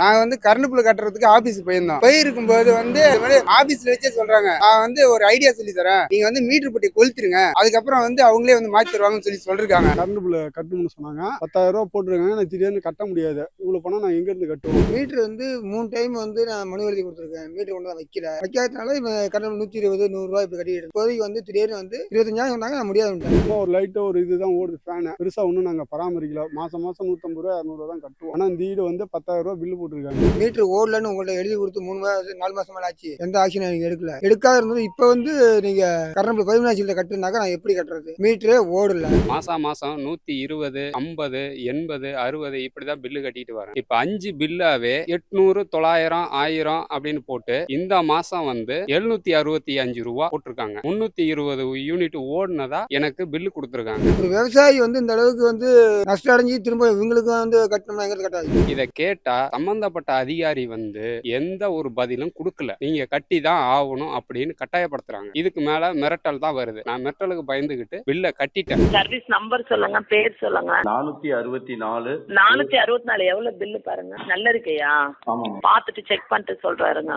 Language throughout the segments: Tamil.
நாங்க வந்து கரண்ட் பில் கட்டுறதுக்கு ஆபீஸ் போயிருந்தோம். போயிருக்கும்போது வந்து இது மாதிரி ஆபீஸ்ல வச்சே சொல்றாங்க. நான் வந்து ஒரு ஐடியா சொல்லி தரேன். நீங்க வந்து மீட்டர் பட்டி கொளுத்துருங்க. அதுக்கப்புறம் வந்து அவங்களே வந்து மாத்தி தருவாங்கன்னு சொல்லி சொல்லிருக்காங்க. கரண்ட் பில்ல கட்டணும்னு சொன்னாங்க. பத்தாயிரம் ரூபா போட்டிருக்காங்க. நான் திடீர்னு கட்ட முடியாது. இவ்வளவு பணம் நான் எங்க இருந்து கட்டுவோம்? மீட்டர் வந்து மூணு டைம் வந்து நான் மனு எழுதி கொடுத்துருக்கேன். மீட்டர் கொண்டு தான் வைக்கல. வைக்காதனால இப்ப கரண்ட் நூத்தி இருபது நூறு ரூபாய் இப்ப கட்டிட்டு இப்போதைக்கு வந்து திடீர்னு வந்து இருபத்தஞ்சாயிரம் சொன்னாங்க. நான் முடியாது சும்மா ஒரு லைட்டு ஒரு இதுதான் ஓடுது ஃபேனு பெருசா ஒன்றும் நாங்க பராமரிக்கல. மாசம் மாசம் நூத்தம்பது ரூபா இரநூறுவா தான் கட்டுவோம். ஆனா இந்த வீடு வந்து பத்தாயிரம் ரூபா பில்லு போட்டிருக்காங்க. மீட்டர் ஓடலன்னு உங்கள்ட்ட எழுதி கொடுத்து மூணு மாசம் நாலு மாசம் மேல ஆச்சு. எந்த ஆக்ஷன் நீங்க எடுக்கல. எடுக்காத இருந்தது இப்ப வந்து நீங்க கரண்ட் பதிமூணாயிரத்துல கட்டுனாக்கா நான் எப்படி கட்டுறது? மீட்டரே ஓடல. மாசம் மாசம் நூத்தி இருபது ஐம்பது எண்பது அறுபது இப்படிதான் பில்லு கட்டிட்டு வரேன். இப்ப அஞ்சு பில்லாவே எட்நூறு தொள்ளாயிரம் ஆயிரம் அப்படின்னு போட்டு இந்த மாசம் வந்து எழுநூத்தி அறுபத்தி அஞ்சு ரூபா போட்டிருக்காங்க. முன்னூத்தி இருபது யூனிட் ஓடுனதா எனக்கு பில்லு கொடுத்துருக்காங்க. ஒரு விவசாயி வந்து இந்த அளவுக்கு வந்து நஷ்டம் அடைஞ்சு திரும்ப இவங்களுக்கு வந்து கட்டணும்னா எங்க கட்டாது. இதை கேட்டா சம்பந்தப்பட்ட அதிகாரி வந்து எந்த ஒரு பதிலும் கொடுக்கல. நீங்க கட்டி தான் ஆகணும் அப்படின்னு கட்டாயப்படுத்துறாங்க. இதுக்கு மேல மிரட்டல் தான் வருது. நான் மிரட்டலுக்கு பயந்துகிட்டு பில்லை கட்டிட்டேன். சர்வீஸ் நம்பர் சொல்லுங்க பேர் சொல்லுங்க. நானூத்தி அறுபத்தி நாலு. நானூத்தி அறுபத்தி நாலு. எவ்வளவு பில்லு பாருங்க. நல்ல இருக்கையா? ஆமாம் பார்த்துட்டு செக் பண்ணிட்டு சொல்றாருங்க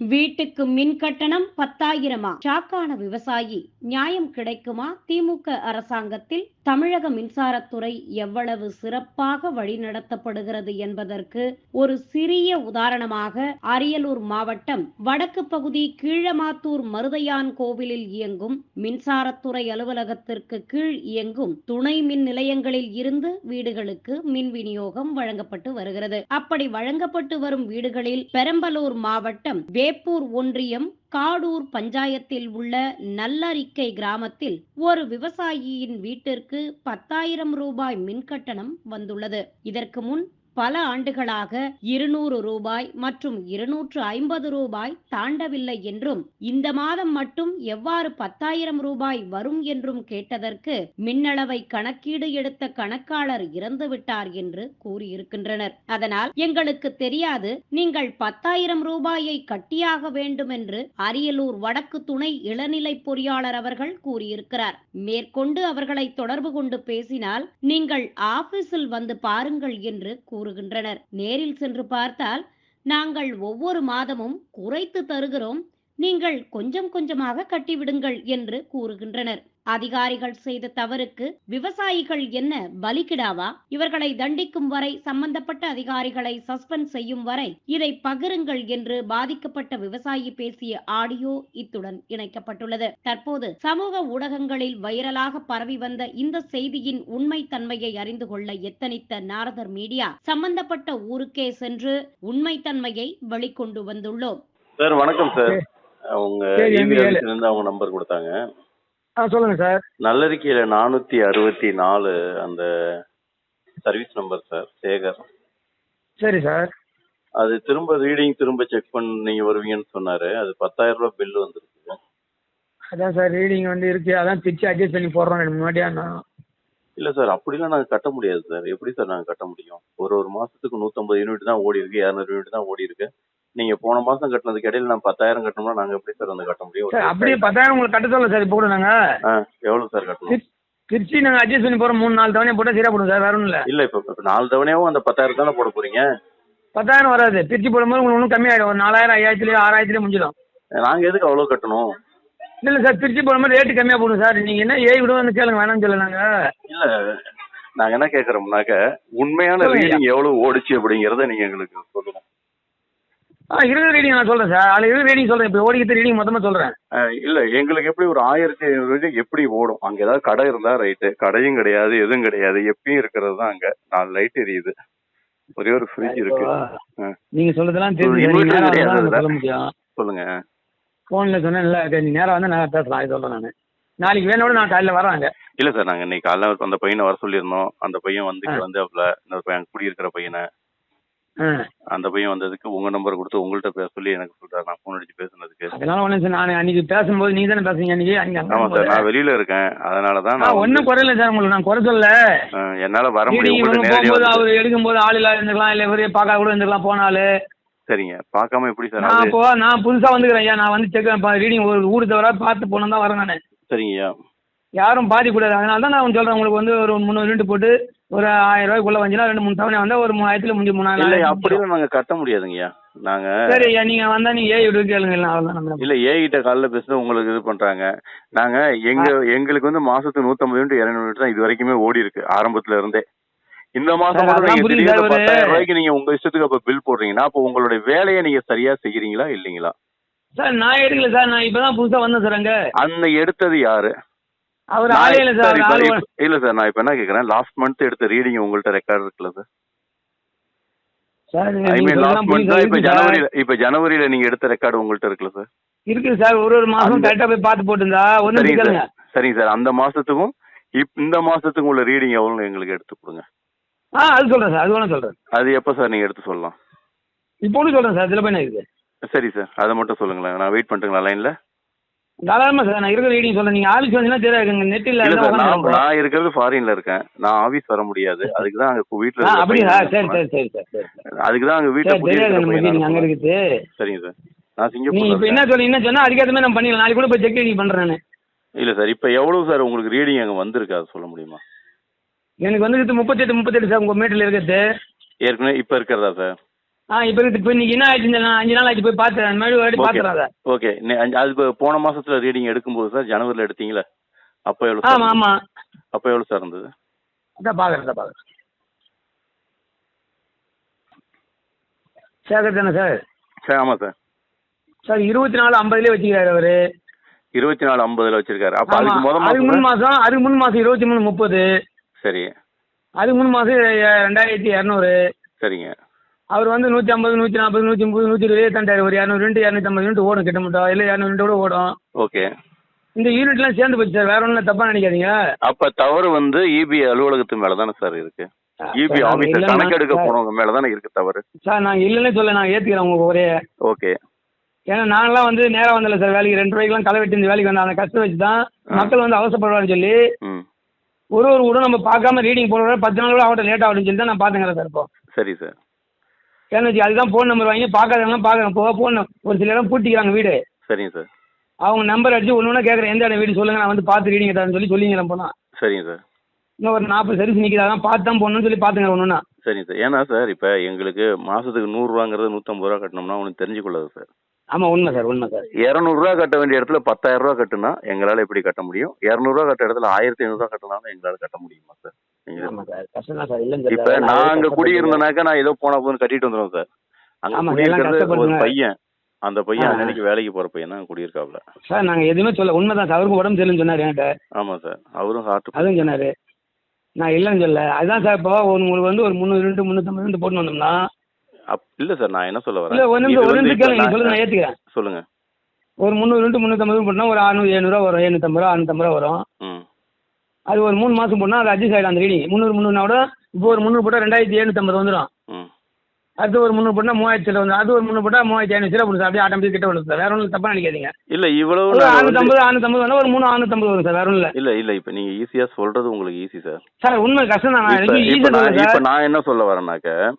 வீட்டுக்கு மின் கட்டணம் பத்தாயிரமா? ஷாக்கான விவசாயி. நியாயம் கிடைக்குமா? திமுக அரசாங்கத்தில் தமிழக மின்சாரத்துறை எவ்வளவு சிறப்பாக வழிநடத்தப்படுகிறது என்பதற்கு ஒரு சிறிய உதாரணமாக அரியலூர் மாவட்டம் வடக்கு பகுதி கீழமாத்தூர் மருதையான் கோவிலில் இயங்கும் மின்சாரத்துறை அலுவலகத்திற்கு கீழ் இயங்கும் துணை மின் நிலையங்களில் இருந்து வீடுகளுக்கு மின் விநியோகம் வழங்கப்பட்டு வருகிறது. அப்படி வழங்கப்பட்டு வரும் வீடுகளில் பெரம்பலூர் மாவட்டம் வேப்பூர் ஒன்றியம் காடூர் பஞ்சாயத்தில் உள்ள நல்லரிக்கை கிராமத்தில் ஒரு விவசாயியின் வீட்டிற்கு பத்தாயிரம் ரூபாய் மின்கட்டணம் வந்துள்ளது. இதற்கு முன் பல ஆண்டுகளாக இருநூறு ரூபாய் மற்றும் இருநூற்று ஐம்பது ரூபாய் தாண்டவில்லை என்றும் இந்த மாதம் மட்டும் எவ்வாறு பத்தாயிரம் ரூபாய் வரும் என்றும் கேட்டதற்கு மின்னளவை கணக்கீடு எடுத்த கணக்காளர் இறந்துவிட்டார் என்று கூறியிருக்கின்றனர். அதனால் எங்களுக்கு தெரியாது நீங்கள் பத்தாயிரம் ரூபாயை கட்டியாக வேண்டும் என்று அரியலூர் வடக்கு துணை இளநிலை பொறியாளர் அவர்கள் கூறியிருக்கிறார். மேற்கொண்டு அவர்களை தொடர்பு கொண்டு பேசினால் நீங்கள் ஆபீஸில் வந்து பாருங்கள் என்று கூறுகின்றனர். நேரில் சென்று பார்த்தால் நாங்கள் ஒவ்வொரு மாதமும் குறைத்து தருகிறோம். நீங்கள் கொஞ்சம் கொஞ்சமாக கட்டிவிடுங்கள் என்று கூறுகின்றனர். அதிகாரிகள் செய்த தவறுக்கு விவசாயிகள் என்ன பலிக்கிடாவா? இவர்களை தண்டிக்கும் வரை சம்பந்தப்பட்ட அதிகாரிகளை சஸ்பெண்ட் செய்யும் வரை இதை பகிருங்கள் என்று பாதிக்கப்பட்ட விவசாயி பேசிய ஆடியோ இத்துடன் இணைக்கப்பட்டுள்ளது. தற்போது சமூக ஊடகங்களில் வைரலாக பரவி வந்த இந்த செய்தியின் உண்மை தன்மையை அறிந்து கொள்ள எத்தனித்த நாரதர் மீடியா சம்பந்தப்பட்ட ஊருக்கே சென்று உண்மைத்தன்மையை வெளிக்கொண்டு வந்துள்ளோம். சார் வணக்கம் சார். அவங்க நம்பர் கொடுத்தாங்க. ஆ சொல்லுங்க சார். நல்லறிக்கையில நானூத்தி அறுபத்தி நாலு அந்த சர்வீஸ் நம்பர் சார் சேகர். சரி சார். அது திரும்ப ரீடிங் திரும்ப செக் பண்ணி நீங்க வருவீங்கன்னு சொன்னாரு. அது பத்தாயிரம் ரூபாய் பில் வந்துருக்கு. அதான் சார் ரீடிங் வந்து இருக்கு. அதான் பிச்சு அட்ஜஸ்ட் பண்ணி போடுறோம். ரெண்டு முன்னாடியா நான் இல்ல சார் அப்படிலாம் நாங்க கட்ட முடியாது சார். எப்படி சார் நாங்க கட்ட முடியும்? ஒரு ஒரு மாசத்துக்கு நூத்தம்பது யூனிட் தான் ஓடி இருக்கு. இரநூறு யூனிட் தான் ஓடி இருக்கு. நீங்க போன மாசம் கட்டினதுக்கு இடையில நான் பத்தாயிரம் கட்டணும்னா நாங்க எப்படி சார் வந்து கட்ட முடியும்? அப்படியே பத்தாயிரம் உங்களுக்கு கட்ட சொல்ல சார் இப்போ கூட நாங்க. எவ்வளவு சார் கட்டணும்? பிரிச்சு நாங்க அட்ஜஸ்ட் பண்ணி போறோம் மூணு நாலு தவணையை போட்டா சரியா போடும் சார் வேற ஒன்றும் இல்ல. இல்ல இப்ப நாலு தவணையாவும் அந்த பத்தாயிரம் தானே போட போறீங்க? பத்தாயிரம் வராது. பிரிச்சு போடும்போது உங்களுக்கு ஒன்றும் கம்மியாயிடும் ஒரு நாலாயிரம் ஐயாயிரத்துலயோ ஆறாயிரத்துலயோ முடிஞ்சிடும். நாங்க எதுக்கு அவ்வளவு கட்டணும்? இல்ல சார் பிரிச்சு போடும்போது ரேட்டு கம்மியா போடும் சார். நீங்க என்ன ஏழு விட வந்து கேளுங்க வேணாம்னு சொல்ல நாங்க. இல்ல நாங்க என்ன கேக்குறோம்னாக்க உண்மையான. ரீடிங் எவ்வளவு ஓடிச்சு அப்படிங்கறத நீங்க எங்களுக்கு சொல்லுங்க. ஆ இருக்கிற ரீடிங் நான் சொல்றேன் சார். அதில் இருக்கிற ரீடிங் சொல்றேன். இப்போ ஓடிக்கிற ரீடிங் மொத்தமா சொல்றேன். இல்ல எங்களுக்கு எப்படி ஒரு ஆயிரத்தி ஐநூறு எப்படி ஓடும்? அங்க ஏதாவது கடை இருந்தா ரைட்டு கடையும் கிடையாது எதுவும் கிடையாது. எப்பயும் இருக்கிறது தான் அங்க. நாலு லைட் எரியுது. ஒரே ஒரு ஃப்ரிட்ஜ் இருக்கு. ஆ. நீங்க inverter நேரம் கிடையாது வந்தா அதுல. சொல்ல முடியும். சொல்லுங்க. ஃபோன்ல சொன்னேன் இல்ல நீ நேரம் வந்து நான் பேசலாம். அது சொல்றேன் நான். நாளைக்கு வேணோட நான் காலையில வரேன் அங்க. இல்ல சார் நாங்க இன்னைக்கு காலைல அந்த பையனை வர சொல்லியிருந்தோம். அந்த பையன் வந்து ஆ. வந்து அவள இன்னொரு பையன் குடியிருக்கிற பையனை அந்த பையன் வந்ததுக்கு உங்க நம்பர் கொடுத்து உங்கள்ட்ட பேச சொல்லி எனக்கு சொல்றாரு. நான் ஃபோன் அடிச்சு பேசுனதுக்கு. அதெல்லாம் ஒன்றும் சார் நான் அன்னைக்கு பேசும்போது நீங்க தானே பேசுறீங்க அன்னைக்கு? அன்னைக்கு ஆமா சார். நான் வெளியில இருக்கேன். அதனாலதான் நான் வந்து, குறையில சார் உங்களுக்கு நான் குறை சொல்ல என்னால வர முடியும். போகும்போது அவர் எடுக்கும்போது ஆள் இல்லாத இருந்துக்கலாம் இல்ல இவரே பார்க்க கூட இருந்துக்கலாம் போனாலு. சரிங்க. பார்க்காம எப்படி சார் நான் இப்போ நான் புதுசா வந்துக்கிறேன் ஐயா. நான் வந்து செக் ரீடிங் ஒரு ஊர் தவிர பார்த்து போனா தான் வரேன் நான். சரிங்கய்யா யாரும் பாதிக்கூடாது. அதனால தான் நான் சொல்றேன். உங்களுக்கு வந்து ஒரு முந்நூறு யூனிட் போட்டு ஒரு ஆயிரம் ரூபாய்க்குள்ள வந்துச்சுன்னா ரெண்டு மூணு தவணை வந்தா ஒரு மூணாயிரத்துல முடிஞ்சு இல்ல மூணாயிரம் அப்படிலாம் நாங்க கட்ட முடியாதுங்கய்யா. நாங்க சரி நீங்க வந்தா நீங்க ஏ விடு கேளுங்க இல்லை அவ்வளோதான் இல்ல ஏ கிட்ட காலைல பேசுனா உங்களுக்கு இது பண்றாங்க. நாங்க எங்க எங்களுக்கு வந்து மாசத்துக்கு நூத்தம்பது யூனிட் இருநூறு யூனிட் தான் இது வரைக்குமே ஓடி இருக்கு ஆரம்பத்துல இருந்தே. இந்த மாசம் கூட நீங்க திடீர்னு பத்தாயிரம் ரூபாய்க்கு நீங்க உங்க இஷ்டத்துக்கு அப்ப பில் போடுறீங்கன்னா அப்போ உங்களுடைய வேலையை நீங்க சரியா செய்யறீங்களா இல்லீங்களா? சார் நான் எடுக்கல சார் நான் இப்பதான் புதுசா வந்தேன் சார் அங்க. அந்த எடுத்தது யாரு? அவர் ஆளே சார், இல்ல சார் நான் இப்ப என்ன கேக்குறேன்? லாஸ்ட் மந்த் எடுத்த ரீடிங் உங்கள்ட்ட ரெக்கார்ட் இருக்குல்ல sir? Sir I mean last month இப்ப இருக்கு. ஜனவரியில இப்ப ஜனவரியில நீங்க எடுத்த ரெக்கார்டு உங்கள்ட்ட இருக்குல்ல சார்? இருக்குது சார் ஒரு ஒரு மாசம் கரெக்டா போய் பார்த்து போட்டுருந்தா ஒன்றும் கேளுங்க சார். சரிங்க சார் அந்த மாசத்துக்கும் இப் இந்த மாசத்துக்கும் உள்ள ரீடிங் எவ்வளவு எங்களுக்கு எடுத்து கொடுங்க. ஆ அது சொல்றேன் சார் அது வேணா சொல்றேன். அது எப்ப சார் நீங்க எடுத்து சொல்லலாம்? இப்போ ஒன்று சொல்றேன் சார் இதில் போய் நான் இருக்குது சரி சார் அதை மட்டும் சொல்லுங்களேன். நான் வெயிட் பண்ணிட்டுங்களா லைன்ல தாராளமா சார் நான் இருக்கிற ரீடிங் சொல்றேன். நீங்க ஆளுக்கு வந்தீங்கன்னா தெரியாது. நெட் இல்ல இல்ல சார் நான் இருக்கிறது ஃபாரின்ல இருக்கேன். நான் ஆபீஸ் வர முடியாது. அதுக்கு தான் அங்க வீட்ல அப்படியா? சரி போனேன். சரி சரி சரி சரி. அதுக்கு தான் அங்க வீட்ல தெரியாது அங்க. இருக்குது. சரிங்க சார். நான் இப்போ என்ன சொல்லி என்ன சொன்னா அதுக்கேற்ற மாதிரி நம்ம பண்ணிடலாம் நாளைக்கு கூட போய் செக் நான். இல்ல சார் இப்ப எவ்வளவு சார் உங்களுக்கு ரீடிங் அங்க வந்திருக்கு? அதை சொல்ல முடியுமா? எனக்கு வந்து முப்பத்தெட்டு முப்பத்தெட்டு சார் உங்க மீட்டர்ல இருக்கிறது. ஏற்கனவே இப்ப இருக்கிறதா சார்? ஆ இப்போ இப்போ இன்னைக்கு என்ன ஆயிடுச்சு நான் அஞ்சு நாள் ஆச்சு. போய் பார்த்தேன் மறுபடியும் வாட்டி ஓகே. பார்த்துறேன் அதை ஓகே அது இப்ப போன மாசத்துல ரீடிங் எடுக்கும்போது சார் ஜனவரில எடுத்தீங்களா அப்ப எவ்வளவு ஆமா சார் ஆமா. அப்ப எவ்வளவு சார் இருந்தது? அதான் பார்க்குறேன் அதான் பார்க்குறேன் சேகர் தானே சார்? சார் ஆமா சார். சார் இருபத்தி நாலு ஐம்பதுலேயே வச்சுக்கிறாரு அவரு. இருபத்தி நாலு ஐம்பதுல வச்சிருக்காரு. அப்ப அதுக்கு முத அதுக்கு முன் மாசம் மாசம் அதுக்கு முன் மாசம் இருபத்தி மூணு முப்பது. சரி. அதுக்கு முன் மாசம் எ- ரெண்டாயிரத்தி இரநூறு. சரிங்க. அவர் வந்து நூற்றி ஐம்பது நூற்றி நாற்பது நூற்றி முப்பது நூற்றி இருபது இருபத்தெண்டாயிரம் ஒரு இரநூறு யூனிட் இரநூத்தம்பது யூனிட் ஓடும் கிட்ட மட்டும். இல்லை இரநூறு யூனிட் கூட ஓடும். ஓகே. இந்த யூனிட்லாம் சேர்ந்து போச்சு சார். வேற ஒன்றும் தப்பா நினைக்காதீங்க. அப்ப தவறு வந்து இபி அலுவலகத்து மேல தானே சார் இருக்கு இபி ஆபீசர் இல்லைன்னா- கணக்கெடுக்க போனவங்க மேல தானே இருக்கு தவறு? சார் நான் இல்லைன்னே சொல்ல நான் ஏற்றுக்கிறேன் உங்க ஒரே ஓகே. ஏன்னா நான்லாம் வந்து நேரம் வந்தல சார் வேலைக்கு ரெண்டு ரூபாய்க்குலாம் களை வெட்டி இந்த வேலைக்கு வந்தேன் அந்த கஷ்டம் வச்சு தான் மக்கள் வந்து அவசரப்படுவான்னு சொல்லி ஒரு ஒரு கூட நம்ம பார்க்காம ரீடிங் போடுற பத்து நாள் கூட ஆகட்டும் லேட் ஆகட்டும் சொல்லி தான் நான் பார்த்துக்கிறேன் சார் இப்போ. சரி சார். வச்சு அதுதான் ஃபோன் நம்பர் வாங்கி பார்க்காதவங்களாம் பார்க்குறேன் போக ஃபோன் ஒரு சில இடம் பூட்டிக்கிறாங்க வீடு. சரிங்க சார். அவங்க நம்பர் அடிச்சு ஒன்று ஒன்று கேட்குறேன். எந்த இடம் வீடு சொல்லுங்க. நான் வந்து பார்த்து ரீடிங் தரேன்னு சொல்லி சொல்லிங்கிறேன் போனால் சரிங்க சார். இன்னும் ஒரு நாற்பது சர்வீஸ் நிற்கிது அதான் பார்த்து தான் போகணும்னு சொல்லி பார்த்துங்க ஒன்று சரிங்க சார். ஏன்னா சார் இப்போ எங்களுக்கு மாசத்துக்கு நூறுரூவாங்கிறது நூற்றம்பது ரூபா கட்டினோம்னா ஒன்று தெரிஞ்சுக்கொள்ளாது சார். ஆமாம் உண்மை சார் உண்மை சார். இரநூறுவா கட்ட வேண்டிய இடத்துல பத்தாயிரம் ரூபா கட்டுனா எங்களால் எப்படி கட்ட முடியும்? இரநூறுவா கட்ட இடத்துல ஆயிரத்தி ஐநூறுரூவா கட்டினாலும் எங்களால் கட்ட முடியுமா சார்? நீங்க இப்ப. நான் அங்க குடியிருந்தேனாக்கா நான் ஏதோ போன போது கட்டிட்டு வந்துடுவேன் சார். அங்க ஆமா, குடியிருக்கிறது ஒரு. பையன் அந்த பையன். அன்னைக்கு வேலைக்கு போற பையன் தான் குடியிருக்காப்ல. சார் நாங்கள் எதுவுமே சொல்ல உண்மை தான் சார் அவருக்கு உடம்பு சரியில்லைன்னு சொன்னார் என்கிட்ட. ஆமா சார் அவரும் ஹார்ட் அதுவும் சொன்னார். நான் இல்லைன்னு சொல்ல அதுதான் சார் இப்போ உங்களுக்கு வந்து ஒரு முந்நூறு யூனிட் முந்நூற்றம்பது யூனிட் போட்டு வந்தோம்னா இல்ல சார் நான் என்ன சொல்ல இல்லை ஒரு வரேன் நிமிஷம் ஒரு நிமிஷம் கேளுங்க நீங்கள் சொல்லுங்க நான் ஏற்றுக்கிறேன் சொல்லுங்க. ஒரு முந்நூறு யூனிட் முந்நூற்றம்பது போட்டோம்னா ஒரு அறுநூறு எழுநூறுவா வரும் எழுநூற்றம்பது ரூபா அறுநூத்தம்பது ரூபா வரும். அது ஒரு மூணு மாதம் போனால் அது அட்ஜஸ்ட் ஆகிடும் அந்த ரீடிங். முந்நூறு முந்நூறுனா கூட இப்போ ஒரு முந்நூறு போட்டால் ரெண்டாயிரத்தி எழுநூற்றம்பது வந்துடும் அடுத்து ஒரு முந்நூறு போட்டால் மூவாயிரத்தி சில வந்து அது ஒரு முந்நூறு போட்டால் மூவாயிரத்தி ஐநூறு சில சார். அப்படியே ஆட்டோமேட்டிக் கிட்ட வரும் சார். வேற ஒன்றும் தப்பாக நினைக்காதீங்க. இல்ல இவ்வளவு அறுநூத்தம்பது அறுநூத்தம்பது வந்தால் ஒரு மூணு அறுநூத்தம்பது வரும் சார். வேற ஒன்றும் இல்லை. இல்ல இல்ல இப்ப நீங்க ஈஸியா சொல்றது உங்களுக்கு ஈஸி சார். சார் உண்மை கஷ்டம் தான். நான் இப்ப ஈஸியாக நான் என்ன சொல்ல வரேனாக்க ஆ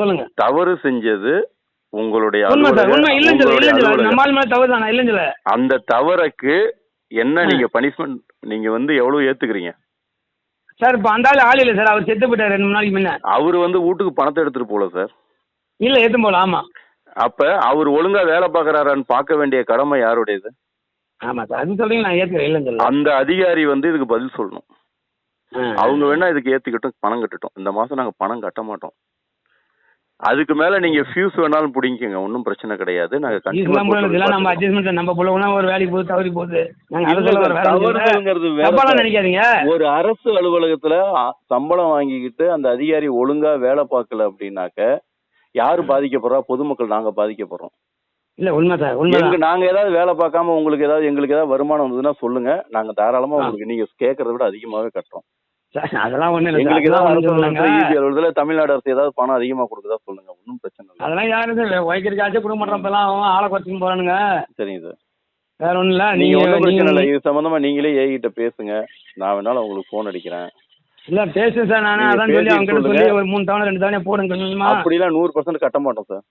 சொல்லுங்க. தவறு செஞ்சது உங்களுடைய அந்த தவறுக்கு என்ன. நீங்க பனிஷ்மெண்ட் நீங்க வந்து எவ்வளவு ஏத்துக்கிறீங்க? சார் இப்போ அந்த ஆள் ஆள் இல்லை சார். அவர் செத்து போயிட்டார் ரெண்டு நாளைக்கு முன்ன. அவர் வந்து வீட்டுக்கு பணத்தை எடுத்துட்டு போல சார். இல்லை ஏற்றும் போல. ஆமாம் அப்ப அவர் ஒழுங்கா வேலை பார்க்கறாரான்னு பார்க்க வேண்டிய கடமை யாருடையது? ஆமாம் சார் அது சொல்றீங்க நான் ஏற்றுக்கிறேன் இல்லைன்னு சொல்ல அந்த அதிகாரி வந்து இதுக்கு பதில் சொல்லணும். அவங்க வேணா இதுக்கு ஏத்துக்கிட்டும் பணம் கட்டட்டும். இந்த மாசம் நாங்க பணம் கட்ட மாட்டோம். அதுக்கு மேல நீங்க ஃபியூஸ் வேணாலும் பிடிங்கிக்கங்க. ஒன்றும் பிரச்சனை கிடையாது. நாங்க இதெல்லாம் நம்ம. அட்ஜஸ்ட்மெண்ட் ஒரு வேலைக்கு போகுது தவறி போகுது. தவறுங்கிறது. நினைக்காதீங்க. அரசு அலுவலகத்துல சம்பளம் வாங்கிக்கிட்டு அந்த அதிகாரி ஒழுங்கா வேலை பார்க்கல அப்படின்னாக்க யாரு பாதிக்கப்படுறா? பொதுமக்கள் நாங்க பாதிக்கப்படுறோம். இல்ல உண்மை சார் நாங்க ஏதாவது வேலை பார்க்காம உங்களுக்கு ஏதாவது எங்களுக்கு ஏதாவது வருமானம் வந்ததுன்னா சொல்லுங்க. நாங்க தாராளமா. உங்களுக்கு நீங்க கேட்கறத விட அதிகமாவே கட்டுறோம். சார், அதெல்லாம் ஒண்ணும் இல்லை. எங்களுக்கு ஏதாவது தமிழ்நாடு அரசு ஏதாவது பணம் அதிகமா கொடுக்குதா சொல்லுங்க. ஒன்றும் பிரச்சனை இல்லை. அதெல்லாம் யாரும் சார் உழைக்கிறக்காச்சும் குடும்ப மன்றப்பெல்லாம் அவன் ஆளை குறைச்சின்னு போறானுங்க. சரிங்க சார். வேற ஒண்ணும் இல்ல. நீங்க ஒன்றும் பிரச்சனை இல்லை. இது சம்பந்தமா நீங்களே ஏகிட்ட பேசுங்க. நான் வேணாலும் உங்களுக்கு ஃபோன் அடிக்கிறேன். இல்ல பேசுங்க சார். நானே அதான் சொல்லி அவங்க கிட்ட. சொல்லி ஒரு மூணு தவணை ரெண்டு தவணை போடுங்க கொஞ்சமா அப்படிலாம் நூறு பர்சன்ட் கட்ட மாட்டோம் சார்.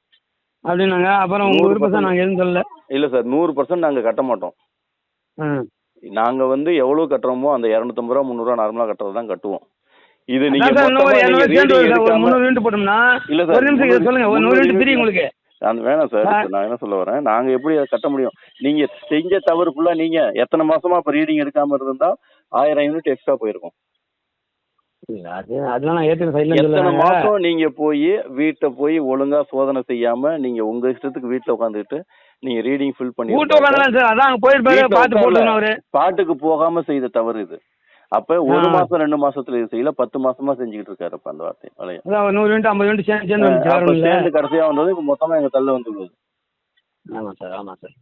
அப்படின்னாங்க. அப்புறம் நூறு சார் நாங்க எதுவும் சொல்லல. இல்ல சார் நூறு பர்சன்ட் நாங்க கட்ட மாட்டோம். ம். நாங்க வந்து எவ்வளவு கட்டுறோமோ அந்த இரநூத்தம்பது ரூபா முந்நூறுவா நார்மலா கட்டுறது தான் கட்டுவோம். இது நீங்க இல்ல சார் சொல்லுங்க வேணாம் சார் நான் என்ன சொல்ல வரேன் நாங்க எப்படி அதை கட்ட முடியும்? நீங்க செஞ்ச தவறு ஃபுல்லா நீங்க எத்தனை மாசமா இப்ப ரீடிங் எடுக்காம இருந்தா ஆயிரம் யூனிட் எக்ஸ்ட்ரா போயிருக்கும். எத்தனை மாசம் நீங்க போய் வீட்டை போய் ஒழுங்கா சோதனை செய்யாம நீங்க உங்க இஷ்டத்துக்கு வீட்டுல உட்காந்துட்டு நீங்க ரீடிங் ஃபில் பண்ணி கூட்டு உட்காந்துலாம் சார் அதான் அங்க போயிருப்பாரு உட்காரல. போட்டுக்கணும் அவரு. பாட்டுக்கு போகாம செய்த தவறு இது. அப்ப ஒரு. மாசம் ரெண்டு மாசத்துல இது செய்யல பத்து மாசமா செஞ்சுக்கிட்டு இருக்காரு அப்ப அந்த வார்த்தை நூறு யூனிட் ஐம்பது யூனிட் சேர்ந்து சேர்ந்து ஒண்ணும் கடைசியா வந்தது இப்ப மொத்தமா எங்க தள்ள வந்து ஆமா சார் ஆமா சார்.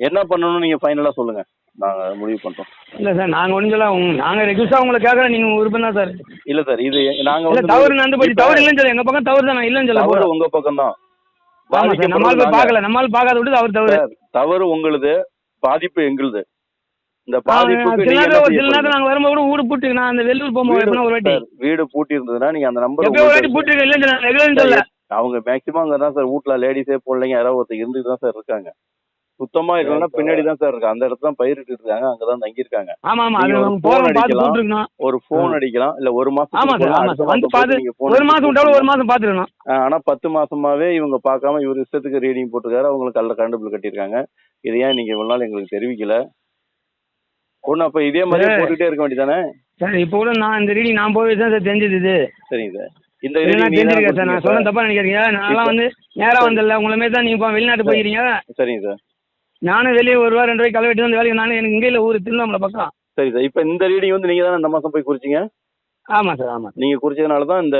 என்ன பண்ணணும்னு நீங்க ஃபைனலா சொல்லுங்க. நாங்க முடிவு பண்றோம் இல்ல சார் நாங்க ஒன்றும் சொல்ல உங்க- நாங்க ரெகுலரா உங்களை கேட்கறோம் நீங்க விருப்பம் தான் சார். இல்ல சார் இது நாங்க தவறு நடந்து போச்சு தவறு இல்லைன்னு சொல்ல எங்க பக்கம் தவறு தான் இல்லைன்னு சொல்ல உங்க பக்கம் தான் நம்மால் பார்க்கல நம்மால் பார்க்காத விட்டு அவர் தவறு. தவறு உங்களுது பாதிப்பு எங்களுது. இந்த பாதிப்புக்கு நீங்க வரும்போது கூட வீடு பூட்டு நான் அந்த வெள்ளூர் போகும்போது ஒரு வாட்டி. வீடு பூட்டி இருந்ததுன்னா நீங்க அந்த நம்பர் ஒரு வாட்டி பூட்டு அவங்க மேக்சிமம் அங்க தான் சார் வீட்ல லேடிஸே பிள்ளைங்க யாராவது ஒருத்தர் இருந்துட்டு தான் சார் இருக்காங்க. சுத்தமா இல்லைன்னா பின்னாடி தான் சார் இருக்கு. அந்த இடத்துல தான் பயிரிட்டு இருக்காங்க. அங்கதான் தங்கி இருக்காங்க ஆமா ஆமா அது நீங்க ஒரு அடிக்கலாம். போன் அடிக்கலாம். இல்ல ஒரு மாசம் ஆமா சார் ஆமா சார். வந்து பார்த்து ஒரு மாசம் விட்டாலும் ஒரு மாசம் பார்த்துருக்கணும் ஆனா பத்து மாசமாவே இவங்க பார்க்காம இவர் இஷ்டத்துக்கு ரீடிங் போட்டிருக்காரு. அவங்களுக்கு கல்ல கரண்ட் பில் கட்டியிருக்காங்க. இது ஏன் நீங்க இவ்வளவு நாள் எங்களுக்கு தெரிவிக்கல? ஒண்ணு அப்ப இதே மாதிரியே போட்டுட்டே இருக்க வேண்டியதானே சார் இப்போ கூட நான் இந்த ரீடிங் நான் போய் தான் சார் தெரிஞ்சது இது. சரிங்க சார். இந்த தெரிஞ்சிருக்கேன் சார்? நான் சொல்ல தப்பா நினைக்கிறீங்க நான்லாம் வந்து நேரா வந்தல உங்களை மாதிரி தான் நீங்க வெளிநாட்டு போயிருக்கீங்க சார். சரிங்க சார். நானும் வெளியே ஒரு ரூபா ரெண்டு ரூபாய் கலை வெட்டி வந்து வேலைக்கு நானும் எனக்கு இங்கே இல்லை ஊர் திருவண்ணாமலை பக்கம். சரி சார் இப்ப இந்த ரீடிங் வந்து நீங்க தானே இந்த மாசம் போய் குறிச்சீங்க? ஆமா சார் ஆமா நீங்க குறிச்சதுனால தான் இந்த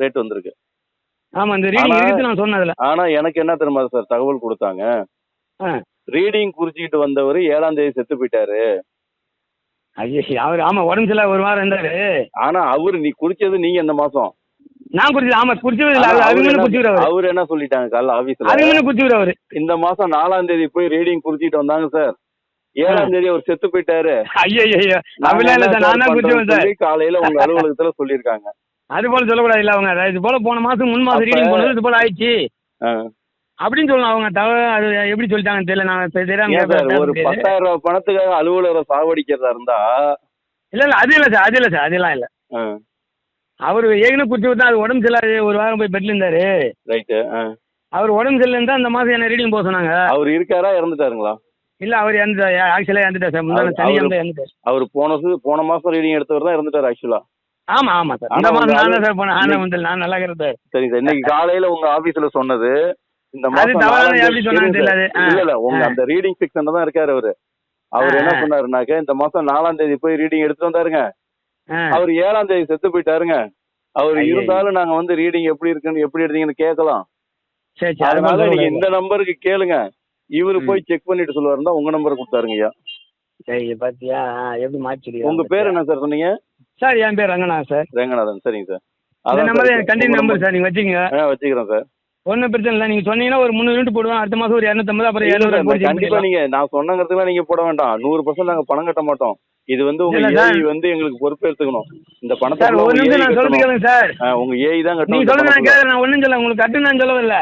ரேட் வந்திருக்கு. ஆமா இந்த ரீடிங் இருக்குது நான் சொன்னதுல ஆனா எனக்கு என்ன தெரியுமா சார் தகவல் கொடுத்தாங்க. ரீடிங் குறிச்சிட்டு வந்தவர் ஏழாம் தேதி செத்து போயிட்டாரு. ஐயோ அவர் ஆமா உடம்பு சரியில்ல ஒரு வாரம் இருந்தாரு. ஆனா அவரு நீ குறிச்சது நீங்க இந்த மாசம் நான் குடிச்சது ஆமா குடிச்சது இல்லை. ஆனா அது அவரு என்ன- சொல்லிட்டாங்க காலைல ஆபீஸ்ல அதுக்கு முன்ன குடிச்சுக்கிற அவர். இந்த மாசம் நாலாம் தேதி போய் ரீடிங் குறிச்சிட்டு வந்தாங்க சார் ஏழாம் தேதி அவர் செத்து போயிட்டாரு. ஐயோ ஐயோ அப்படிலாம் இல்லை சார் நான் காலையில உங்க அலுவலகத்துல சொல்லியிருக்காங்க. அது போல சொல்லக்கூடாது இல்ல அவங்க. இது போல போன மாசம் முன் மாசம் ரீடிங் போனது இது போல ஆயிடுச்சு. அப்படின்னு சொல்லணும் அவங்க. தவிர அது எப்படி சொல்லிட்டாங்கன்னு தெரியல. நான் தெரியாம ஒரு. பத்தாயிரம் ரூபாய் பணத்துக்காக அலுவலரை சாவடிக்கிறதா இருந்தா இல்ல இல்ல அது இல்ல சார் அது இல்ல சார் அதெல்லாம் இல்ல. அவர் ஏற்கனவே குடிச்சு விட்டா அது உடம்பு சரியில்லாது ஒரு வாரம் போய் பெட்ல இருந்தாரு. ரைட்டு ஆ. அவர் உடம்பு சரியில்லைன்னு அந்த மாசம் என்ன ரீடிங் போக சொன்னாங்க. அவர் இருக்காரா இறந்துட்டாருங்களா? இல்ல அவர் இறந்து ஆக்சுவலா இறந்துட்டார் சார். அவர்- சனிக்கிழமை அவரு- இறந்துட்டார். அவர் போன போன மாசம் ரீடிங் எடுத்தவர் தான் இறந்துட்டாரு ஆக்சுவலா ஆமா ஆமா சார். ஆனா இந்த மாசம் உங்க நான் தான் சார் போனேன். ஆனா வந்து நான் நல்லா இருக்கிறேன் சார். சரி சார். இன்னைக்கு காலையில உங்க ஆபீஸ்ல சொன்னது இந்த மாசம் தவறான நாலாம் எப்படி தேதி-. இல்ல இல்ல உங்க. அந்த ரீடிங் செக்ஷன்ல தான் இருக்காரு அவரு. அவர் ஆ, என்ன ஆ. சொன்னாருனாக்க இந்த மாசம் நாலாம் தேதி போய் ரீடிங் எடுத்துட்டு வந்தாருங்க. அவர் ஏழாம் தேதி செத்து போயிட்டாருங்க. அவர். இருந்தாலும் நாங்க வந்து ரீடிங் எப்படி இருக்குன்னு எப்படி எடுத்தீங்கன்னு கேட்கலாம். அதனால நீங்க. இந்த நம்பருக்கு கேளுங்க. இவரு. போய் செக் பண்ணிட்டு சொல்லுவாருன்னா உங்க நம்பர் கொடுத்தாருங்க ஐயா. சரி பாத்தியா? எப்படி மாற்றி உங்க பேர் என்ன சார் சொன்னீங்க? சார் என் பேர் ரங்கண்ணா சார். ரங்கநாதன் சரிங்க சார். அதான் நம்பர் கண்டினியூ நம்பர். சார் நீங்க வச்சுக்கங்க. ஆ வச்சுக்கிறேன் சார். ஒன்றும் பிரச்சனை இல்லை நீங்க சொன்னீங்கன்னா ஒரு முந்நூறு யூனிட் போடுவோம் அடுத்த மாசம் ஒரு இரநூத்தம்பது அப்புறம் இரநூறு போட்டு கண்டிப்பா நீங்க நான் சொன்னங்கிறதுக்குலாம் நீங்க போட வேண்டாம். நூறு பர்சன்ட் நாங்க பணம் கட்ட மாட்டோம். இது வந்து உங்க. ஏஐ வந்து எங்களுக்கு பொறுப்பு எடுத்துக்கணும் இந்த பணத்தை ஒரு நிமிஷம் நான். கேளுங்க சார். உங்க ஏஐ தான் கட்டணும். நீங்க சொல்லுங்க நான். கேட்கறேன் நான் ஒன்றும் சொல்ல உங்களுக்கு கட்டு நான் சொல்லவில்லை.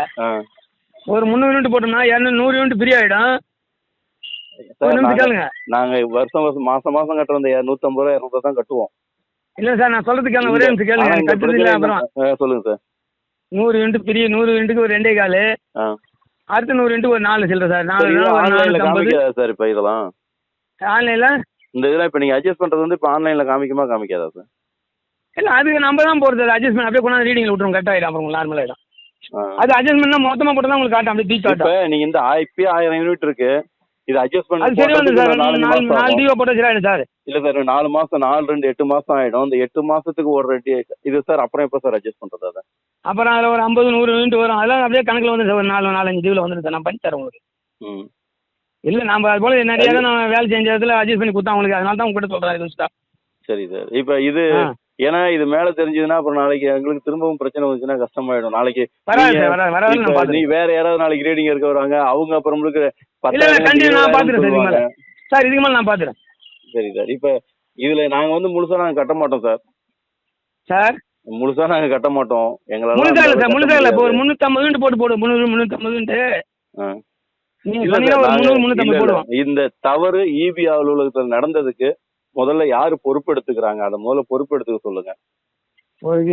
ஒரு முந்நூறு யூனிட் போட்டோம்னா இரநூறு நூறு யூனிட் ஃப்ரீ ஆயிடும். நாங்க- கேளுங்க. நாங்க வருஷம் வருஷம் மாசம் மாசம் கட்டுற அந்த நூத்தம்பது ரூபா இருநூறு தான் கட்டுவோம். இல்ல சார் நான் சொல்றது கேளுங்க ஒரே நிமிஷம் கேளுங்க. கட்டுறது இல்லை அப்புறம் சொல்லுங்க சார். நூறு யூனிட் ஃப்ரீ நூறு யூனிட்டுக்கு ஒரு ரெண்டே காலு. அடுத்த நூறு யூனிட் ஒரு நாலு சில்லற சார். நாலு நாலு சார் இப்ப இதெல்லாம். ஆன்லைன்ல? இந்த இதெல்லாம் இப்ப நீங்க அட்ஜஸ்ட் பண்றது வந்து இப்ப ஆன்லைன்ல காமிக்குமா காமிக்காதா சார் இல்ல அதுக்கு நம்ம தான் போறது அட்ஜஸ்ட்மெண்ட் அப்படியே கொண்டாந்து ரீடிங்ல விட்டுரும். கரெக்ட் ஆயிடும் அப்புறம் நார்மல் ஆயிடும். ஆ. அது அட்ஜஸ்ட்மெண்ட் மொத்தமா போட்டு தான் உங்களுக்கு காட்டும். அப்படியே இப்ப காட்டும். நீங்க இந்த இப்பயே ஆயிரம் யூனிட் இருக்கு. இது அட்ஜஸ்ட் பண்ணி அது சரி வந்து சார் நாலு நாலு. டிஓ போட்டு சரியாயிடும் சார். இல்ல சார் நாலு மாசம் நாலு ரெண்டு எட்டு மாசம் ஆயிடும். இந்த எட்டு மாசத்துக்கு ஒரு இது சார் அப்புறம் எப்ப சார் அட்ஜஸ்ட் பண்றது அதை? அப்புறம் அதில் ஒரு ஐம்பது நூறு யூனிட் வரும். அதெல்லாம் அப்படியே கணக்கில் வந்து சார். ஒரு நாலு நாலஞ்சு டியூவில் வந்துடும் சார். நான் பண்ணி தரேன் உங்களுக்கு. ம். இல்லை நம்ம அது போல நிறைய தான் நான் வேலை செஞ்ச இடத்துல அட்ஜஸ்ட் பண்ணி கொடுத்தா உங்களுக்கு அதனால தான் உங்ககிட்ட சொல்கிறேன் வச்சுட்டா சரி சார். இப்ப இது. ஏன்னா இது மேல தெரிஞ்சதுன்னா அப்புறம் நாளைக்கு எங்களுக்கு திரும்பவும் பிரச்சனை வந்துச்சுன்னா கஷ்டமாயிடும். நாளைக்கு நீ வேற யாராவது நாளைக்கு ரீடிங் எடுக்க வராங்க அவங்க இருபதாயிரம் பார்த்துக்கிறேன் சார் இதுக்கு. மேலே. நான் பார்த்துக்கிறேன். சரி சார். இப்ப இதுல நாங்க வந்து முழுசா நாங்க கட்ட மாட்டோம் சார். சார்? முழுசா நாங்க கட்ட மாட்டோம். எங்களால முழுசா இல்லை சார் முழுசா இல்லை. இப்போ ஒரு முந்நூற்றம்பது யூனிட் போட்டு போடு முந்நூறு முந்நூற்றம்பது யூனிட் இந்த தவறு இபி அலுவலகத்தில் நடந்ததுக்கு முதல்ல யாரு பொறுப்பு எடுத்துக்கிறாங்க அதை முதல்ல பொறுப்பு எடுத்துக்க சொல்லுங்க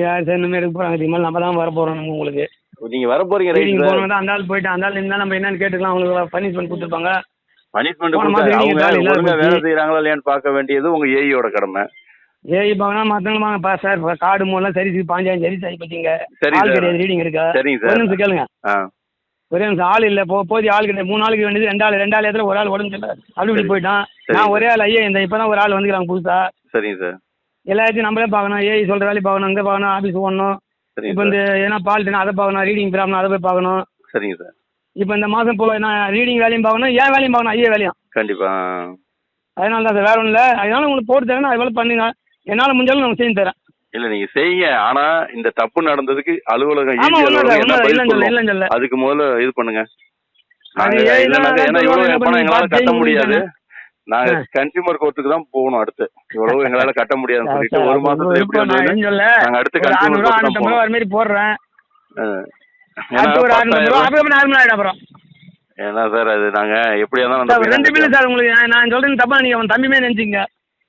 யார் சார்? மாதிரி இருக்க போகிறாங்க இதுக்கு மேலே நம்ம தான் வர போகிறோம் உங்களுக்கு. நீங்க வர போறீங்க ரைட் அந்த ஆள் போயிட்டு அந்த ஆள் இருந்தால் நம்ம என்னன்னு கேட்டுக்கலாம். அவங்களுக்கு பனிஷ்மெண்ட் கொடுத்துருப்பாங்க. பனிஷ்மெண்ட் போன கொடுத்தா அவங்க நீங்க ஒழுங்கா வேலை. செய்யறாங்களா இல்லையான்னு பார்க்க வேண்டியது உங்க ஏஇயோட கடமை. ஏஐ பாவனா மற்றவங்க வாங்கப்பா சார் கார்டு மூலம் சரி பாஞ்சாயிரம் சரி சரி பச்சிங்க சரி ரீடிங் இருக்கா? சரிங்க சார். கேளுங்க. ஒரே நிமிஷம் ஆள் இல்லை. போ போதி ஆள் கிடையாது மூணு ஆளுக்கு வேண்டியது ரெண்டு ஆள் ரெண்டு ஆள் இடத்துல ஒரு ஆள் உடம்பு சரியில்லை அப்படி. போயிட்டான். நான் ஒரே ஆள் ஐயா இந்த இப்போ தான் ஒரு ஆள் வந்துக்கிறாங்க புதுசா. சரிங்க சார். எல்லாத்தையும் நம்மளே பார்க்கணும். ஏஐ சொல்கிற வேலையை பார்க்கணும் இங்கே பார்க்கணும் ஆஃபீஸ் போகணும். இப்போ இந்த ஏன்னா பால்ட்டுனா அதை பார்க்கணும் ரீடிங் ப்ராப்ளம் அதை போய் பார்க்கணும். சரிங்க சார். இப்போ இந்த மாதம் போய் நான் ரீடிங் வேலையும் பார்க்கணும் ஏன் வேலையும் பார்க்கணும் ஐயா வேலையும்? கண்டிப்பா. அதனால தான் சார் வேற ஒன்றும் இல்லை. அதனால உங்களுக்கு போட்டு தரேன் அது போல பண்ணுங்க. என்னால் முடிஞ்சாலும் நான் செஞ்சு தரேன். இல்ல நீங்க செய்யுங்க. ஆனா இந்த தப்பு நடந்ததுக்கு அலுவலகம் அதுக்கு முதல்ல இது பண்ணுங்க. ஏன்னா இவ்வளவு பணம் எங்களால கட்ட முடியாது. நாங்க. கன்சியூமர் கோர்ட்டுக்கு தான் போகணும் அடுத்து. இவ்வளவு எங்களால கட்ட முடியாதுன்னு சொல்லிட்டு ஒரு மாசத்துல எப்படி நாங்க அடுத்து கன்சியூமர் கோர்ட் போடுறேன். ஏன்னா சார் அது நாங்க எப்படியா இருந்தாலும் ரெண்டு பில்லு சார் உங்களுக்கு நான் சொல்றது தப்பா நீங்க அவன் தம்பிமே நினைச்சிங்க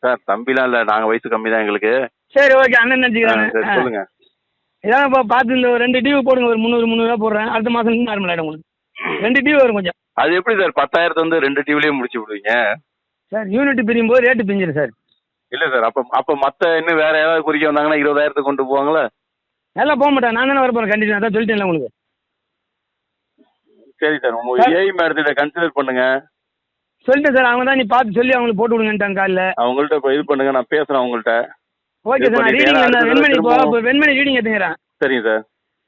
சார் தம்பிலாம் இல்ல நாங்க வயசு கம்மி தான் எங்களுக்கு. சரி ஓகே அண்ணன் நினைச்சுக்கிறாங்க சரி சொல்லுங்க. இதான் இப்போ பார்த்து இந்த ஒரு ரெண்டு டிவி போடுங்க ஒரு முந்நூறு முந்நூறுவா போடுறேன். அடுத்த மாதம் நார்மல் ஆகிடும் உங்களுக்கு. ரெண்டு டிவி வரும் கொஞ்சம். அது எப்படி சார்? பத்தாயிரத்து வந்து ரெண்டு டிவிலயும் முடிச்சு விடுவீங்க? சார் யூனிட் பிரியும் போது ரேட்டு பிஞ்சிடும் சார். இல்ல சார் அப்ப அப்ப மத்த இன்னும் வேற ஏதாவது குறிக்க வந்தாங்கன்னா இருபதாயிரத்துக்கு கொண்டு போவாங்களா? எல்லாம் போக மாட்டேன். நான் தானே வர போகிறேன் கண்டிப்பாக அதான் சொல்லிட்டேன்ல உங்களுக்கு. சரி சார் உங்க. ஏஐ மேடத்தை கன்சிடர் பண்ணுங்க. சொல்லிட்டேன் சார். அவங்க தான் நீ பார்த்து சொல்லி அவங்களுக்கு போட்டு விடுங்கன்ட்டாங்க காலைல. அவங்கள்ட்ட இப்ப இது பண்ணுங்க நான் பேசுறேன் அவங்கள்ட்ட. ஓகே சார் நான் ரீடிங் வெண்மணி இப்போ வெண்மணி ரீடிங் எடுத்துக்கிறேன். சரிங்க சார்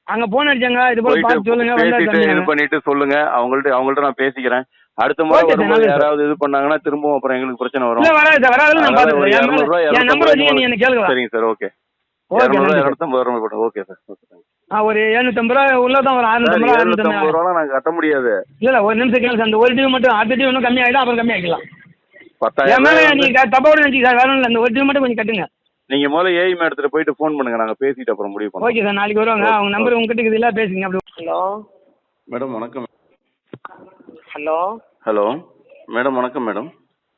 அங்கே போன் அடிச்சாங்க இது போல பார்த்து சொல்லுங்க பேசிட்டு இது. பண்ணிட்டு சொல்லுங்க. அவங்கள்ட்ட அவங்கள்ட்ட நான் பேசிக்கிறேன். அடுத்த முறை வரும்போது. யாராவது இது பண்ணாங்கன்னா திரும்பவும் அப்புறம் எங்களுக்கு பிரச்சனை வரும். இல்ல வராது சார் வராது நான் பார்த்துக்கிறேன். என் நம்பர் வச்சு நீ எனக்கு கேளுங்க. சரிங்க சார் ஓகே ஓகே இரநூறுவா நன்றி சார். இரநூத்தம்பது ரூபா போட்டோம் ஓகே சார் ஓகே ஒரு எழுநூத்தம்பது ரூபா உள்ள தான் ஒரு அறுநூத்தம்பது ரூபா அறுநூத்தம்பது ரூபா. நாங்க கட்ட முடியாது. இல்ல ஒரு நிமிஷம் சார் அந்த ஒரு டிவி மட்டும் அடுத்த டிவி இன்னும் கம்மி ஆகிடும் அப்புறம் கம்மி ஆகிக்கலாம் பத்தாயிரம் நீங்க தப்பா கூட நினைச்சு சார் வேற ஒண்ணும் இல்ல. அந்த ஒரு டிவி மட்டும் கொஞ்சம் கட்டுங்க. நீங்க முதல்ல ஏஐ மேடத்துல போயிட்டு ஃபோன் பண்ணுங்க. நாங்க பேசிட்டு அப்புறம் முடிவு பண்ணுவோம். ஓகே சார் நாளைக்கு வருவாங்க. அவங்க நம்பர் உங்ககிட்ட இருக்குது இல்ல பேசுங்க அப்படி. ஹலோ மேடம் வணக்கம். ஹலோ ஹலோ மேடம் வணக்கம் மேடம்.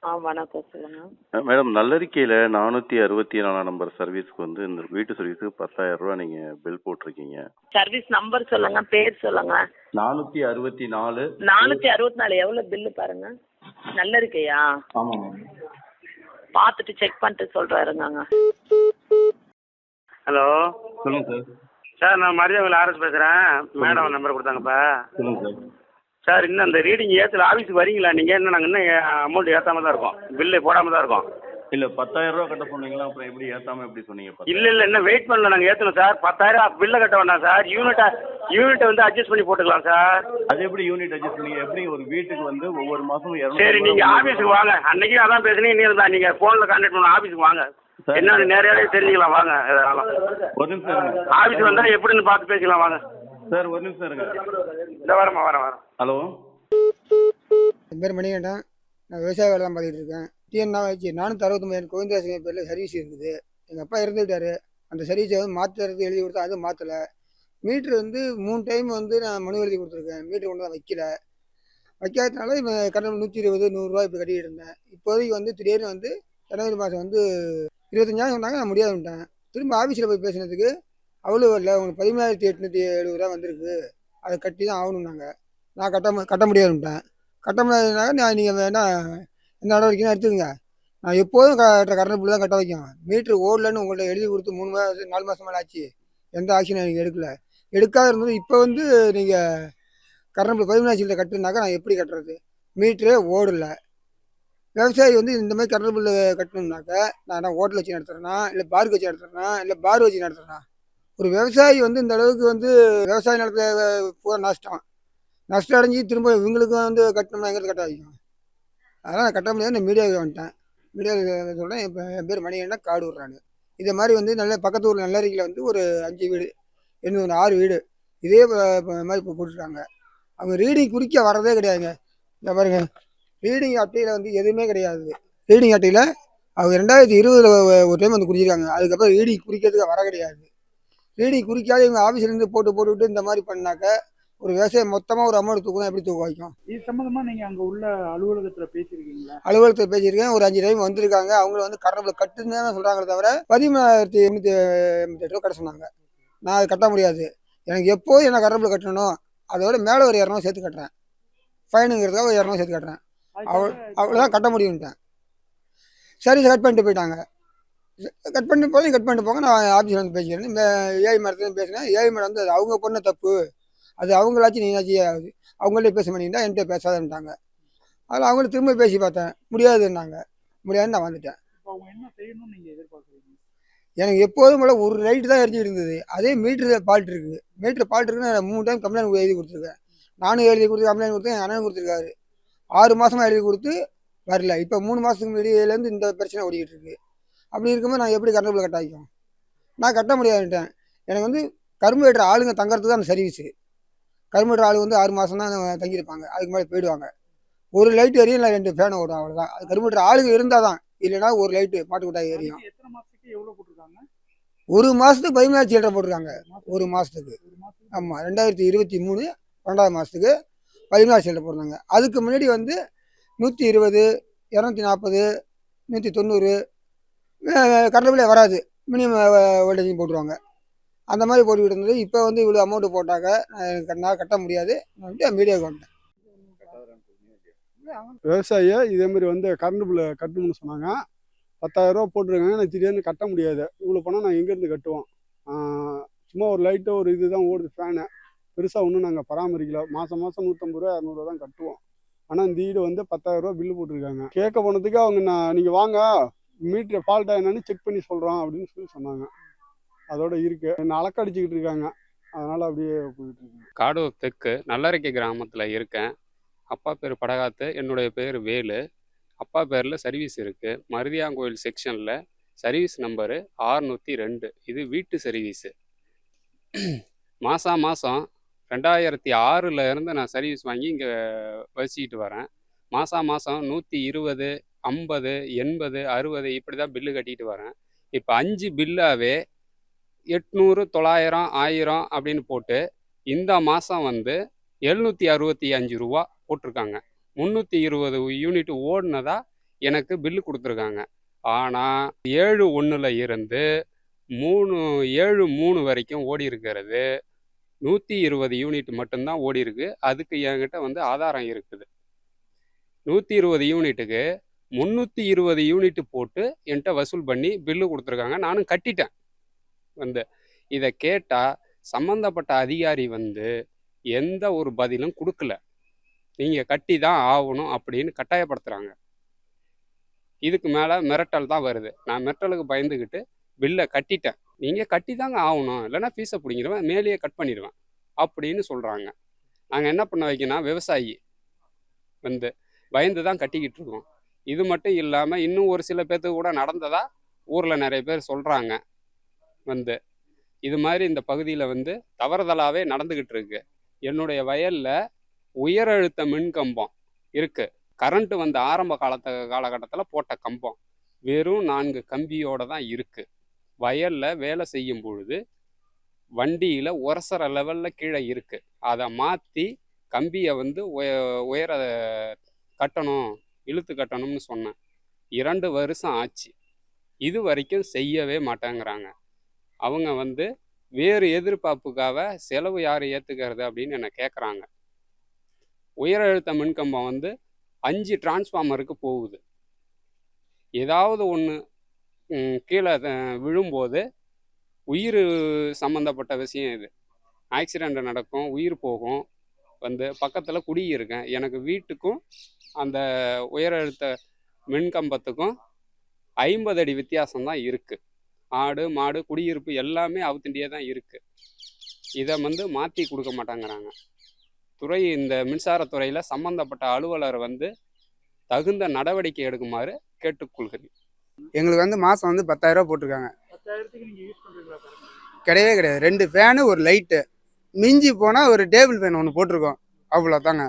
ஆ வணக்கம் சொல்லுங்க. மேடம் நல்லறிக்கையில நானூத்தி அறுபத்தி நாலாம் நம்பர் சர்வீஸ்க்கு வந்து இந்த வீட்டு சர்வீஸுக்கு பத்தாயிரம் ரூபாய் நீங்க பில் போட்டிருக்கீங்க. சர்வீஸ் நம்பர் சொல்லுங்க பேர் சொல்லுங்க. நானூத்தி அறுபத்தி நாலு. நானூற்றி அறுபத்தி நாலு எவ்வளோ பில்லு பாருங்க. நல்ல இருக்கையா ஆமா பார்த்துட்டு செக் பண்ணிட்டு சொல்கிறாருங்க ஹலோ சொல்லுங்க சார். சார் நான் மரியாதை ஆர்எஸ் பேசுகிறேன் மேடம் நம்பர் கொடுத்தாங்கப்பா. சொல்லுங்க சார். சார் இன்னும் அந்த ரீடிங் ஏற்றல ஆஃபீஸுக்கு வரீங்களா நீங்கள் இன்னும் நாங்கள் இன்னும் அமௌண்ட் ஏற்றாம தான் இருக்கோம். பில்லு போடாமல் தான் இருக்கோம். இல்ல பத்தாயிரம் ரூபாய் கட்ட சொன்னீங்களா? அப்புறம் எப்படி ஏத்தாம எப்படி சொன்னீங்க இல்லை இல்லை இன்னும் வெயிட் பண்ணல நாங்கள் ஏற்றணும் சார். பத்தாயிரம் பில்லை கட்ட வேண்டாம் சார். யூனிட்டை யூனிட்டை வந்து அட்ஜஸ்ட் பண்ணி போட்டுக்கலாம் சார். அது எப்படி யூனிட் அட்ஜஸ்ட் பண்ணீங்க? எப்படி ஒரு வீட்டுக்கு வந்து ஒவ்வொரு மாசமும் சரி நீங்கள் ஆஃபீஸுக்கு வாங்க. அன்னைக்கு அதான் பேசுனீங்க இருந்தா நீங்கள் ஃபோனில் கான்டாக்ட் பண்ண ஆஃபீஸுக்கு வாங்க. என்னன்னு நேரடியாக தெரிஞ்சுக்கலாம். வாங்க ஒரு நிமிஷம் இருங்க. ஆஃபீஸ் வந்தால் எப்படின்னு பார்த்து பேசிக்கலாம். வாங்க. சார் ஒரு நிமிஷம் இருங்க. இந்த வரமா வரேன் வரேன். ஹலோ? என் பேர் மணிகண்டன். நான் விவசாய வேலை தான் பார்த்துட்டு இருக்கேன். டிஎன் தான் வச்சு நானூற்றி அறுபத்தொம்பது கோவிந்தராசிங்க பேரில் சர்வீஸ் இருக்குது. எங்கள் அப்பா இறந்துக்கிட்டாரு அந்த சர்வீஸை வந்து மாற்றுறது எழுதி கொடுத்தா அதுவும் மாற்றலை மீட்ரு வந்து மூணு டைம் வந்து நான் மனு எழுதி கொடுத்துருக்கேன். மீட்ரு கொண்டு தான் வைக்கல. வைக்காததுனால இப்போ கட்டணம் நூற்றி இருபது நூறுரூவா இப்போ கட்டிக்கிட்டு இருந்தேன். இப்போதைக்கு வந்து திடீர்னு வந்து ஜனவரி மாதம் வந்து இருபத்தஞ்சாயிரம் சொன்னாங்க. நான் முடியாதுன்ட்டேன் திரும்ப ஆஃபீஸில் போய் பேசினதுக்கு அவ்வளோ வரல உங்களுக்கு பதிமூணாயிரத்தி எட்நூற்றி எழுபது ரூபா வந்திருக்கு. அதை கட்டி தான் ஆகணும்னாங்க. நான் கட்ட மு- கட்ட முடியாதுன்ட்டேன் கட்ட முடியாதுனால நான் நீங்கள் வேணால் நடவடிக்கையும் எடுத்துக்கங்க நான் எப்போதும் கட்டுற கரண்ட் பில்லு தான் கட்ட வைக்கும். மீட்ரு ஓடலன்னு உங்கள்கிட்ட எழுதி கொடுத்து மூணு மாதம் நாலு மாதம் மேலே ஆச்சு. எந்த ஆக்ஷனும் எனக்கு எடுக்கல. எடுக்காத இருந்தது இப்போ வந்து நீங்கள் கரண்ட் பில் பதிமூணாயிரத்தில் கட்டுனாக்கா நான் எப்படி கட்டுறது? மீட்ரே ஓடலை. விவசாயி வந்து இந்த மாதிரி கரண்ட் பில்லு கட்டணும்னாக்கா நான் என்ன ஹோட்டல் வச்சு நடத்துகிறேன்னா இல்லை பார்க்கு வச்சு நடத்துகிறேன்னா இல்லை பார் வச்சு நடத்துகிறேன்னா ஒரு விவசாயி வந்து இந்த அளவுக்கு வந்து விவசாய நிலத்துல பூரா நஷ்டம். நஷ்டம் அடைஞ்சு திரும்ப இவங்களுக்கும் வந்து கட்டணும்னா எங்கிறது கட்ட வைக்கும் அதனால் கட்ட முடியாது நான் மீடியாவுக்கு வந்துட்டேன். மீடியாவுக்கு சொல்கிறேன் இப்போ என் பேர் மணிகண்டா காடு விட்றானு இதே மாதிரி வந்து நல்ல பக்கத்து ஊர் நல்லறிக்கையில் வந்து ஒரு அஞ்சு வீடு இன்னும் ஆறு வீடு இதே மாதிரி இப்போ போட்டுருக்காங்க அவங்க ரீடிங் குறிக்க வரதே கிடையாதுங்க. இந்த பாருங்க. ரீடிங் அட்டையில் வந்து எதுவுமே கிடையாது. ரீடிங் அட்டையில் அவங்க ரெண்டாயிரத்தி இருபதில் ஒரு டைம் வந்து குறிச்சிருக்காங்க அதுக்கப்புறம் ரீடிங் குறிக்கிறதுக்கு வர கிடையாது. ரீடிங் குறிக்காத இவங்க ஆஃபீஸ்லேருந்து போட்டு போட்டுவிட்டு இந்த மாதிரி பண்ணாக்க ஒரு விவசாயம் மொத்தமாக ஒரு அமௌண்ட் தூக்கணும் எப்படி தூக்க வைக்கும் இது சம்பந்தமா நீங்க அங்க உள்ள அலுவலகத்துல பேசியிருக்கீங்களா? அலுவலகத்தில் பேசியிருக்கேன். ஒரு அஞ்சு டைம் வந்திருக்காங்க. அவங்கள வந்து கரண்டில் கட்டுன்னு தான் சொல்கிறாங்களே தவிர பதிமூணாயிரத்தி எண்ணூற்றி எண்பத்தி எட்டு ரூபா கட்ட சொன்னாங்க. நான் அது கட்ட முடியாது. எனக்கு எப்போதும் என்ன கரண்டில் கட்டணும் அதோட மேலே ஒரு இரநூறு சேர்த்து கட்டுறேன். ஃபைனுங்கிறதுக்காக ஒரு இரநூறு சேர்த்து கட்டுறேன். அவள் அவ்வளோதான் கட்ட முடியும்ட்டேன். சரி கட் பண்ணிட்டு போயிட்டாங்க. கட் பண்ணிட்டு போய் கட் பண்ணிட்டு போங்க. நான் ஆஃபீஸில் வந்து பேசிக்கிறேன். இந்த ஏஐ மரத்துலையும் பேசினேன். ஏஐ மரம் வந்து அவங்க பண்ண தப்பு. அது அவங்களாச்சும் நீனாச்சும் ஆகுது. அவங்கள்ட்ட பேச மாட்டீங்கன்னா என்கிட்ட பேசாதன்ட்டாங்க. அதில் அவங்கள திரும்ப பேசி பார்த்தேன். முடியாதுன்னாங்க. முடியாதுன்னு நான் வந்துட்டேன். எனக்கு எப்போதும் போல ஒரு லைட்டு தான் எரிஞ்சிட்டு இருந்தது. அதே மீட்ரு ஃபால்ட் இருக்குது மீட்ரு ஃபால்ட் இருக்குன்னு நான் மூணு டைம் கம்ப்ளைண்ட் எழுதி கொடுத்துருக்கேன். நானும் எழுதி கொடுத்து கம்ப்ளைண்ட் கொடுத்தேன் என் அண்ணன் கொடுத்துருக்காரு. ஆறு மாசமா எழுதி கொடுத்து வரல. இப்போ மூணு மாதத்துக்கு முன்னாடியிலேருந்து இந்த பிரச்சனை ஓடிக்கிட்டு இருக்கு. அப்படி இருக்கும்போது நான் எப்படி கரண்ட் பில் கட்ட வைக்கும் நான் கட்ட முடியாதுன்ட்டேன். எனக்கு வந்து கரும்பு வெட்டுற ஆளுங்க தங்கறதுக்கு தான் அந்த சர்வீஸு கரும்பு வெட்டுற ஆளு வந்து ஆறு மாதம் தான் தங்கியிருப்பாங்க. அதுக்கு மேலே போயிடுவாங்க. ஒரு லைட் எரியும் இல்லை ரெண்டு ஃபேனை ஓடும் அவ்வளோதான் அது கரும்பு வெட்டுற ஆளுங்க இருந்தால் தான் இல்லைன்னா ஒரு லைட்டு மாட்டு விட்டா எரியும் ஒரு மாதத்துக்கு பதிமூணாயிரம் சில்லறை போட்டிருக்காங்க. ஒரு மாதத்துக்கு ஆமாம் ரெண்டாயிரத்தி இருபத்தி மூணு ரெண்டாவது மாதத்துக்கு பதினாறு சில்லறை போடுறாங்க அதுக்கு முன்னாடி வந்து நூற்றி இருபது இரநூத்தி நாற்பது நூற்றி தொண்ணூறு கரண்ட் பில்லே வராது. மினிமம் வோல்டேஜ் போட்டுருவாங்க. அந்த மாதிரி போட்டுக்கிட்டு இருந்தது இப்போ வந்து இவ்வளோ அமௌண்ட்டு போட்டாங்க. நான் நான் கட்ட முடியாது. நான் மீடியாவுக்கு வந்துட்டேன் விவசாயியை இதே மாதிரி வந்து கரண்ட் பில்லு கட்டணும்னு சொன்னாங்க. பத்தாயிரம் ரூபா போட்டிருக்காங்க. நான் திடீர்னு கட்ட முடியாது. இவ்வளோ பணம் நான் எங்கேருந்து கட்டுவோம்? சும்மா ஒரு லைட்டாக ஒரு இது தான் ஓடுது ஃபேனு பெருசாக ஒன்றும் நாங்கள் பராமரிக்கல. மாதம் மாதம் நூற்றம்பது ரூபா இரநூறுவா தான் கட்டுவோம். ஆனால் இந்த வீடு வந்து பத்தாயிரம் ரூபா பில்லு போட்டிருக்காங்க. கேட்க போனதுக்கு அவங்க நான் நீங்கள் வாங்க. மீட்ரு ஃபால்ட்டாக என்னன்னு செக் பண்ணி சொல்கிறோம் அப்படின்னு சொல்லி சொன்னாங்க. அதோட இருக்கு. என்ன இருக்காங்க. அதனால் அப்படியே போயிட்டு இருக்கு. காடூர் தெற்கு நல்லரைக்கை கிராமத்தில் இருக்கேன். அப்பா பேர் படகாத்து என்னுடைய பேர் வேலு. அப்பா பேரில் சர்வீஸ் இருக்குது மருதியாங்கோயில் செக்ஷனில் சர்வீஸ் நம்பரு ஆறுநூற்றி ரெண்டு. இது வீட்டு சர்வீஸு மாதம் மாதம் ரெண்டாயிரத்தி ஆறில் இருந்து நான் சர்வீஸ் வாங்கி இங்கே வச்சுக்கிட்டு வரேன். மாதம் மாதம் நூற்றி இருபது ஐம்பது எண்பது அறுபது இப்படி தான் பில்லு கட்டிட்டு வரேன். இப்போ அஞ்சு பில்லாவே எட்நூறு தொள்ளாயிரம் ஆயிரம் அப்படின்னு போட்டு இந்த மாதம் வந்து எழுநூற்றி அறுபத்தி அஞ்சு ரூபா போட்டிருக்காங்க. முந்நூற்றி இருபது யூனிட் ஓடினதா எனக்கு பில்லு கொடுத்துருக்காங்க. ஆனால் ஏழு ஒன்றில் இருந்து மூணு ஏழு மூணு வரைக்கும் ஓடி இருக்கிறது. நூற்றி இருபது யூனிட் மட்டும்தான் ஓடி இருக்கு. அதுக்கு என்கிட்ட வந்து ஆதாரம் இருக்குது. நூற்றி இருபது யூனிட்டுக்கு முந்நூற்றி இருபது யூனிட் போட்டு என்கிட்ட வசூல் பண்ணி பில்லு கொடுத்துருக்காங்க. நானும் கட்டிட்டேன். வந்து. இதை கேட்டால் சம்மந்தப்பட்ட அதிகாரி வந்து எந்த ஒரு பதிலும் கொடுக்கல. நீங்கள் கட்டி தான் ஆகணும் அப்படின்னு கட்டாயப்படுத்துகிறாங்க இதுக்கு மேலே மிரட்டல் தான் வருது. நான் மிரட்டலுக்கு பயந்துக்கிட்டு பில்லை கட்டிட்டேன். நீங்கள் கட்டி தாங்க ஆகணும். இல்லைன்னா ஃபீஸை பிடிங்கிடுவேன். மேலேயே கட் பண்ணிடுவேன். அப்படின்னு சொல்கிறாங்க நாங்கள் என்ன பண்ண வைக்கணும் விவசாயி வந்து பயந்து தான் கட்டிக்கிட்டு இருக்கோம். இது மட்டும் இல்லாமல் இன்னும் ஒரு சில பேர்த்துக்கு கூட நடந்ததாக ஊரில் நிறைய பேர் சொல்கிறாங்க வந்து. இது மாதிரி இந்த பகுதியில் வந்து தவறுதலாகவே நடந்துக்கிட்டு இருக்கு என்னுடைய வயலில் உயர் அழுத்த மின் கம்பம் இருக்குது கரண்ட்டு வந்த ஆரம்ப காலத்த காலகட்டத்தில் போட்ட கம்பம். வெறும் நான்கு கம்பியோடு தான் இருக்குது வயலில் வேலை செய்யும் பொழுது வண்டியில் உரசற லெவலில் கீழே இருக்குது அதை மாற்றி கம்பியை வந்து உய- உயர கட்டணும் இழுத்து கட்டணும்னு சொன்னேன். இரண்டு வருஷம் ஆச்சு. இது வரைக்கும் செய்யவே மாட்டேங்கிறாங்க. அவங்க வந்து வேறு எதிர்பார்ப்புக்காக செலவு யார் ஏற்றுக்கிறது அப்படின்னு என்னை கேட்குறாங்க உயர் அழுத்த மின்கம்பம் வந்து அஞ்சு டிரான்ஸ்ஃபார்மருக்கு போகுது. ஏதாவது ஒன்று கீழே விழும்போது உயிர் சம்மந்தப்பட்ட விஷயம் இது. ஆக்சிடெண்ட் நடக்கும் உயிர் போகும் வந்து பக்கத்தில் குடியிருக்கேன். எனக்கு வீட்டுக்கும் அந்த உயர் அழுத்த மின்கம்பத்துக்கும் ஐம்பது அடி வித்தியாசம் தான் இருக்குது ஆடு மாடு குடியிருப்பு எல்லாமே அவுத்திண்டியே தான் இருக்குது இதை வந்து மாற்றி கொடுக்க மாட்டாங்கிறாங்க. துறை இந்த மின்சாரத்துறையில் சம்பந்தப்பட்ட அலுவலர் வந்து தகுந்த நடவடிக்கை எடுக்குமாறு கேட்டுக்கொள்கிறேன். எங்களுக்கு வந்து மாதம் வந்து பத்தாயிரரூபா போட்டிருக்காங்க. பத்தாயிரத்துக்கு நீங்க யூஸ் பண்றீங்களா பாருங்க கிடையவே கிடையாது. ரெண்டு ஃபேனு ஒரு லைட்டு மிஞ்சி போனால் ஒரு டேபிள் ஃபேன் ஒன்று போட்டிருக்கோம். அவ்வளோதாங்க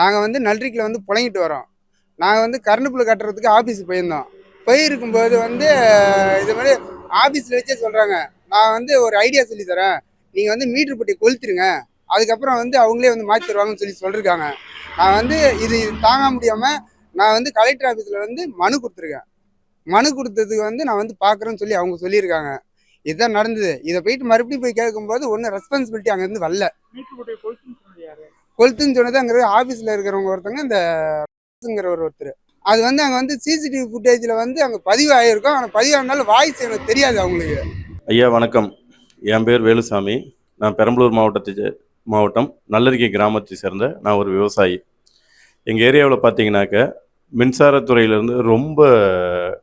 நாங்கள் வந்து நல்றிக்கில் வந்து புழங்கிட்டு வரோம். நாங்கள் வந்து கரண்ட் பில் கட்டுறதுக்கு ஆஃபீஸுக்கு போயிருந்தோம். போயிருக்கும்போது வந்து இது மாதிரி ஆஃபீஸில் வச்சே சொல்கிறாங்க நான் வந்து ஒரு ஐடியா சொல்லி தரேன். நீங்கள் வந்து மீட்ரு பட்டி கொளுத்துருங்க. அதுக்கப்புறம் வந்து அவங்களே வந்து மாற்றி தருவாங்கன்னு சொல்லி சொல்லியிருக்காங்க நான் வந்து இது தாங்க முடியாமல் நான் வந்து கலெக்டர் ஆஃபீஸில் வந்து மனு கொடுத்துருக்கேன். மனு கொடுத்ததுக்கு வந்து நான் வந்து பார்க்குறேன்னு சொல்லி அவங்க சொல்லியிருக்காங்க. இதுதான் நடந்தது. இதை போயிட்டு மறுபடியும் போய் கேட்கும்போது ஒன்றும் ரெஸ்பான்சிபிலிட்டி அங்கேருந்து வரல. கொளுத்துன்னு சொன்னது அங்கே ஆஃபீஸில் இருக்கிறவங்க ஒருத்தங்க இந்த ஒருத்தர். அது வந்து அங்கே வந்து சிசிடிவி ஃபுட்டேஜில் வந்து அங்கே பதிவு ஆகிருக்கும் ஆனால் பதிவானாலும் வாய்ஸ் எனக்கு தெரியாது அவங்களுக்கு. ஐயா வணக்கம். என் பேர் வேலுசாமி. நான் பெரம்பலூர் மாவட்டத்தை மாவட்டம் நல்லறிக்கை கிராமத்தை சேர்ந்த நான் ஒரு விவசாயி. எங்கள் ஏரியாவில் பார்த்தீங்கன்னாக்க மின்சாரத்துறையிலேருந்து ரொம்ப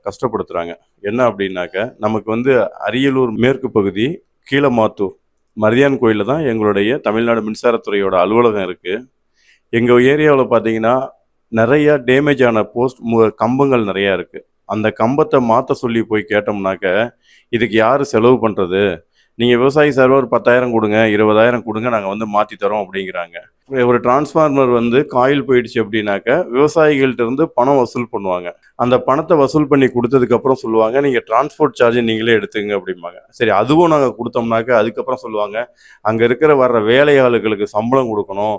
கஷ்டப்படுத்துகிறாங்க என்ன அப்படின்னாக்க நமக்கு வந்து அரியலூர் மேற்கு பகுதி கீழமாத்தூர் மரியான் கோயிலில் தான் எங்களுடைய தமிழ்நாடு மின்சாரத்துறையோட அலுவலகம் இருக்குது எங்கள் ஏரியாவில் பார்த்தீங்கன்னா நிறைய டேமேஜ் ஆன போஸ்ட் கம்பங்கள் நிறையா இருக்குது அந்த கம்பத்தை மாற்ற சொல்லி போய் கேட்டோம்னாக்க இதுக்கு யார் செலவு பண்ணுறது நீங்கள் விவசாயி சார் ஒரு பத்தாயிரம் கொடுங்க இருபதாயிரம் கொடுங்க நாங்கள் வந்து மாற்றி தரோம் அப்படிங்கிறாங்க. ஒரு டிரான்ஸ்ஃபார்மர் வந்து காயில் போயிடுச்சு அப்படின்னாக்க விவசாயிகள்கிட்ட இருந்து பணம் வசூல் பண்ணுவாங்க. அந்த பணத்தை வசூல் பண்ணி கொடுத்ததுக்கப்புறம் சொல்லுவாங்க நீங்கள் டிரான்ஸ்போர்ட் சார்ஜ் நீங்களே எடுத்துங்க அப்படிம்பாங்க. சரி அதுவும் நாங்கள் கொடுத்தோம்னாக்க அதுக்கப்புறம் சொல்லுவாங்க அங்கே இருக்கிற வர்ற வேலையாளுகளுக்கு சம்பளம் கொடுக்கணும்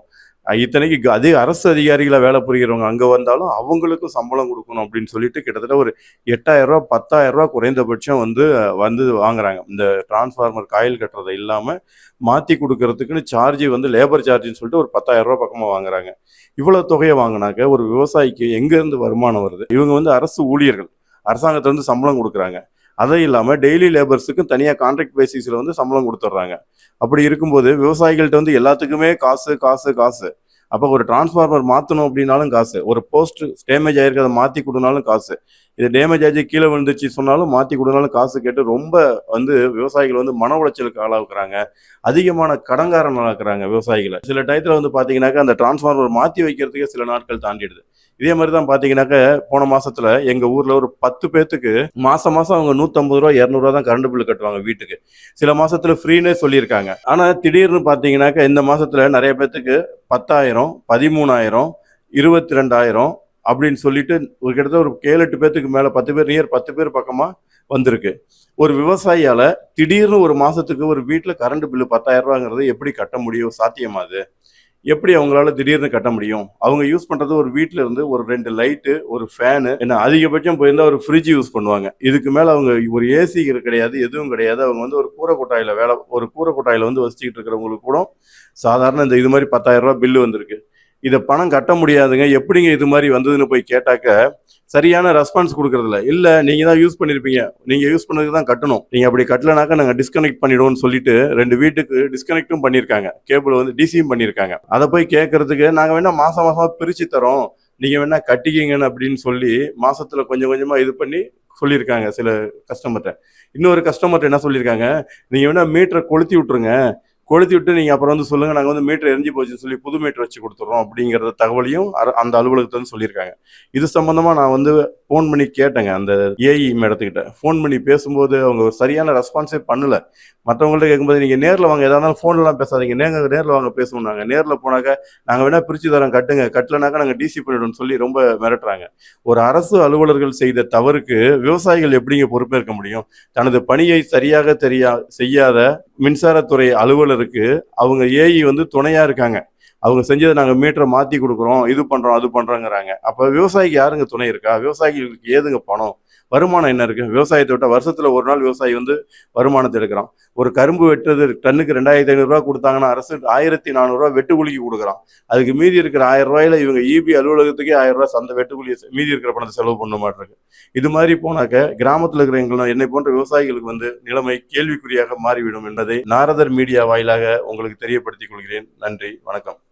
இத்தனைக்கு அதே அரசு அதிகாரிகளை வேலை புரிகிறவங்க அங்கே வந்தாலும் அவங்களுக்கும் சம்பளம் கொடுக்கணும் அப்படின்னு சொல்லிட்டு கிட்டத்தட்ட ஒரு எட்டாயிரம் ரூபா பத்தாயிரம் ரூபா குறைந்தபட்சம் வந்து வந்து வாங்குறாங்க. இந்த டிரான்ஸ்ஃபார்மர் காயில் கட்டுறது இல்லாமல் மாற்றி கொடுக்கறதுக்குன்னு சார்ஜ் வந்து லேபர் சார்ஜின்னு சொல்லிட்டு ஒரு பத்தாயிரம் ரூபா பக்கமாக வாங்குறாங்க. இவ்வளோ தொகையை வாங்கினாக்க ஒரு விவசாயிக்கு எங்கேருந்து வருமானம் வருது? இவங்க வந்து அரசு ஊழியர்கள். அரசாங்கத்திலேருந்து சம்பளம் கொடுக்குறாங்க. அதை இல்லாமல் டெய்லி லேபர்ஸுக்கும் தனியாக கான்ட்ராக்ட் பேசிஸில் வந்து சம்பளம் கொடுத்துட்றாங்க. அப்படி இருக்கும்போது விவசாயிகள்கிட்ட வந்து எல்லாத்துக்குமே காசு காசு காசு. அப்போ ஒரு டிரான்ஸ்ஃபார்மர் மாற்றணும் அப்படின்னாலும் காசு. ஒரு போஸ்ட் டேமேஜ் ஆயிருக்கு அதை மாற்றி கொடுனாலும் காசு. இது டேமேஜ் ஆகி கீழே விழுந்துச்சு சொன்னாலும் மாற்றி கொடுனாலும் காசு கேட்டு ரொம்ப வந்து விவசாயிகள் வந்து மன உளைச்சலுக்கு ஆளாக்குறாங்க. அதிகமான கடங்காரன் ஆளாக்குறாங்க விவசாயிகளை. சில டயத்தில் வந்து பார்த்தீங்கன்னாக்கா அந்த டிரான்ஸ்ஃபார்மர் மாற்றி வைக்கிறதுக்கே சில நாட்கள் தாண்டிடுது. இதே மாதிரி தான் பார்த்தீங்கன்னாக்க போன மாசத்துல எங்கள் ஊரில் ஒரு பத்து பேர்த்துக்கு மாசம் மாசம் அவங்க நூற்றம்பது ரூபா இரநூறுவா தான் கரண்ட் பில் கட்டுவாங்க வீட்டுக்கு. சில மாசத்துல ஃப்ரீனே சொல்லியிருக்காங்க. ஆனால் திடீர்னு பார்த்தீங்கன்னாக்க இந்த மாசத்துல நிறைய பேர்த்துக்கு பத்தாயிரம் பதிமூணாயிரம் இருபத்தி ரெண்டாயிரம் அப்படின்னு சொல்லிட்டு ஒரு கிட்டத்தட்ட ஒரு ஏழு எட்டு பேர்த்துக்கு மேலே பத்து பேர் நியர் பத்து பேர் பக்கமாக வந்திருக்கு. ஒரு விவசாயியால திடீர்னு ஒரு மாசத்துக்கு ஒரு வீட்டில் கரண்ட் பில்லு பத்தாயிரம் ரூபாங்கிறது எப்படி கட்ட முடியும் சாத்தியமா அது? எப்படி அவங்களால திடீர்னு கட்ட முடியும்? அவங்க யூஸ் பண்றது ஒரு வீட்ல இருந்து ஒரு ரெண்டு லைட்டு ஒரு ஃபேனு என்ன அதிகபட்சம் போயிருந்தா ஒரு ஃப்ரிட்ஜ் யூஸ் பண்ணுவாங்க. இதுக்கு மேல அவங்க ஒரு ஏசி கிடையாது எதுவும் கிடையாது. அவங்க வந்து ஒரு கூரை கொட்டாயில வேலை ஒரு கூரை கொட்டாயில வந்து வசிச்சுக்கிட்டு இருக்கிறவங்களுக்கு கூட சாதாரண இந்த இது மாதிரி பத்தாயிரம் ரூபாய் பில்லு வந்திருக்கு. இதை பணம் கட்ட முடியாதுங்க. எப்படிங்க இது மாதிரி வந்ததுன்னு போய் கேட்டாக்க சரியான ரெஸ்பான்ஸ் கொடுக்கறதில்ல. இல்லை நீங்கள் தான் யூஸ் பண்ணியிருப்பீங்க நீங்கள் யூஸ் பண்ணதுக்கு தான் கட்டணும். நீங்கள் அப்படி கட்டலனாக்கா நாங்கள் டிஸ்கனெக்ட் பண்ணிடுவோம்னு சொல்லிட்டு ரெண்டு வீட்டுக்கு டிஸ்கனெக்டும் பண்ணியிருக்காங்க கேபிள் வந்து டிசியும் பண்ணியிருக்காங்க அதை போய் கேட்கறதுக்கு நாங்கள் வேணால் மாதம் மாதம் பிரித்து தரோம். நீங்கள் வேணால் கட்டிக்கிங்கன்னு அப்படின்னு சொல்லி மாதத்தில் கொஞ்சம் கொஞ்சமாக இது பண்ணி சொல்லியிருக்காங்க சில கஸ்டமர்கிட்ட இன்னொரு கஸ்டமர்கிட்ட என்ன சொல்லியிருக்காங்க நீங்கள் வேணால் மீட்டரை கொளுத்தி விட்டுருங்க. கொளுத்தி விட்டு நீங்க அப்புறம் வந்து சொல்லுங்க நாங்க வந்து மீட்டர் எரிஞ்சு போச்சுன்னு சொல்லி புது மீட்டர் வச்சு கொடுத்துறோம் அப்படிங்கிற தகவலையும் அந்த அலுவலகத்துல வந்து சொல்லியிருக்காங்க. இது சம்பந்தமா நான் வந்து ஃபோன் பண்ணி கேட்டேங்க அந்த ஏஇ மேடத்துக்கிட்ட. ஃபோன் பண்ணி பேசும்போது அவங்க சரியான ரெஸ்பான்ஸே பண்ணல. மற்றவங்கள்ட்ட கேட்கும்போது நீங்கள் நேரில் வாங்க எதாக இருந்தாலும் ஃபோன்லாம் பேசாதீங்க. நேங்க நேரில் வாங்க பேசுவோம் நேரில் போனாக்கா போனாக்க வேணால் வேணா பிரிச்சு தரோம் கட்டுங்க. கட்டலனாக்கா நாங்கள் டிசி பண்ணிடுவோம்னு சொல்லி ரொம்ப மிரட்டுறாங்க. ஒரு அரசு அலுவலர்கள் செய்த தவறுக்கு விவசாயிகள் எப்படிங்க பொறுப்பேற்க முடியும்? தனது பணியை சரியாக தெரியா செய்யாத மின்சாரத்துறை அலுவலருக்கு அவங்க ஏஇ வந்து துணையாக இருக்காங்க. அவங்க செஞ்சதை நாங்கள் மீட்டரை மாற்றி கொடுக்குறோம். இது பண்ணுறோம் அது பண்ணுறோங்கிறாங்க அப்போ விவசாயிக்கு யாருங்க துணை இருக்கா? விவசாயிகளுக்கு ஏதுங்க பணம்? வருமானம் என்ன இருக்கு? விவசாயத்தை விட்டால் வருஷத்துல ஒரு நாள் விவசாயி வந்து வருமானத்தை எடுக்கிறான். ஒரு கரும்பு வெட்டுறது டன்னுக்கு ரெண்டாயிரத்தி ஐநூறுரூவா கொடுத்தாங்கன்னா அரசு ஆயிரத்தி நானூறுரூவா வெட்டுக்கூலிக்கு கொடுக்குறான். அதுக்கு மீதி இருக்கிற ஆயிரம் ரூபாயில இவங்க இபி அலுவலகத்துக்கே ஆயிரம் ரூபாய் அந்த வெட்டுக்கூலியை மீதி இருக்கிற பணத்தை செலவு பண்ண மாட்டிருக்கு. இது மாதிரி போனாக்க கிராமத்தில் இருக்கிற எங்களை என்னை போன்ற விவசாயிகளுக்கு வந்து நிலைமை கேள்விக்குறியாக மாறிவிடும் என்பதை நாரதர் மீடியா வாயிலாக உங்களுக்கு தெரியப்படுத்திக் கொள்கிறேன். நன்றி வணக்கம்.